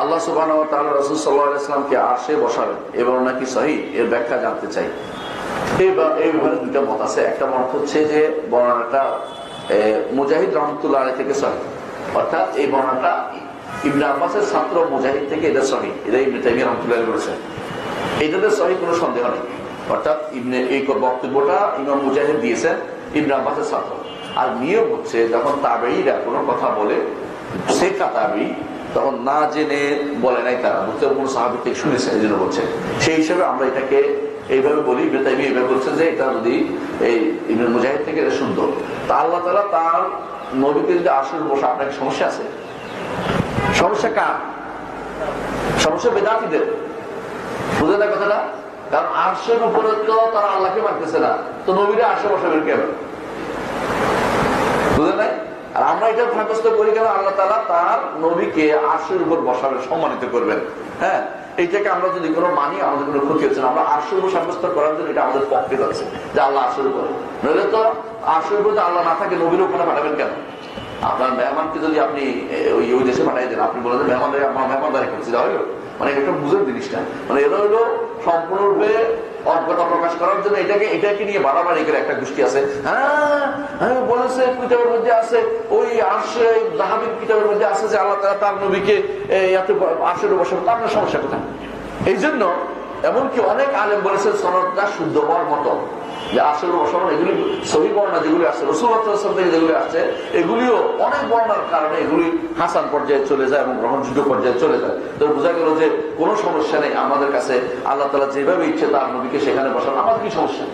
আল্লাহ সুবাহ রসুল সাল্লাহামকে আসে বসাবেন এবং নাকি সহি এর ব্যাখ্যা জানতে চাই। এই দুটা মত আছে। একটা মত হচ্ছে যে বর্ণনাটা মুজাহিদ রহমতুল্লাহ থেকে সহি। অর্থাৎ এই বর্ণনাটা ইবনে আব্বাসের ছাত্র মুজাহিদ থেকে এটা সহি। এটা ইবনে তাইমিয়া রহমতুল্লাহ বলেছেন। এটাতে সহি কোনো সন্দেহ নেই। অর্থাৎ ইবনে, এই বক্তব্যটা ইমাম মুজাহিদ দিয়েছেন ইবনে আব্বাসের ছাত্র। আর নিয়ম হচ্ছে যখন তাবেইরা কোনো কথা বলে সে কাতাবি তখন না জেনে বলে নাই তারা। বুঝতে কোনো সাহাবি থেকে শুনেছে, এই জন্য বলছে। সেই হিসেবে আমরা এটাকে এইভাবে বলি বেতাইবি এইভাবে বলছেন যে এটা যদি এই ইবনে মুজাহিদ থেকে এটা সুন্দর তা আল্লাহ তালা তার নবীকে যদি আসল বসে, আপনার সমস্যা আছে? সমস্যা কার? সমস্যা বেদাতিদের। বুঝে না কথাটা? কারণ আটশের উপরে তো তারা আল্লাহকে মানতেছে না। তো নবীরা আটশো বসাবেন কেন বুঝে নাই আর আমরা এটা সাব্যস্ত করি কেন আল্লাহ তালা তার নবীকে আশুর উপর বসাবে সম্মানিত করবেন। হ্যাঁ এইটাকে আমরা যদি কোনো মানি, আমাদের কোনো ক্ষতি হচ্ছে না, আমরা আশুর উপর সাব্যস্ত করার জন্য এটা আমাদের পক্ষে যাচ্ছে যে আল্লাহ আশুর উপর। নইলে তো আশুর উপর আল্লাহ না থাকে, নবীর ওখানে পাঠাবেন কেন? আপনার মেহমানকে যদি আপনি ওই ওই দেশে পাঠাই দেন, আপনি বলেন মেহমান আমার মেহমানদারি করছি যা মানে এটা বুঝেন জিনিসটা। মানে এরা হইল সম্পূর্ণরূপে অজ্ঞতা প্রকাশ করার জন্য এটাকে এটাকে নিয়ে বাড়াবাড়ি করে একটা গোষ্ঠী আছে। হ্যাঁ হ্যাঁ বলেছে, কিতাবের মধ্যে আছে, ওই আর্শে জাহাবির কিতাবের মধ্যে আছে যে আল্লাহ তালা তার নবীকে এত আর্শের বসে আপনার সমস্যা কোথায়? এই জন্য এমনকি অনেক আলেম বলেছে সনদটা শুদ্ধ হওয়ার মতো। যে আসল অসরণ এগুলি সহি বর্ণা যেগুলি আসছে রসুল থেকে যেগুলি আসছে, এগুলিও অনেক বর্ণার কারণে এগুলি হাসান পর্যায়ে চলে যায় এবং গ্রহণযোগ্য পর্যায়ে চলে যায়। তো বোঝা গেল যে কোনো সমস্যা নেই আমাদের কাছে, আল্লাহ তালা যেভাবে ইচ্ছে তার নবীকে সেখানে বসান, আমাদের কি সমস্যা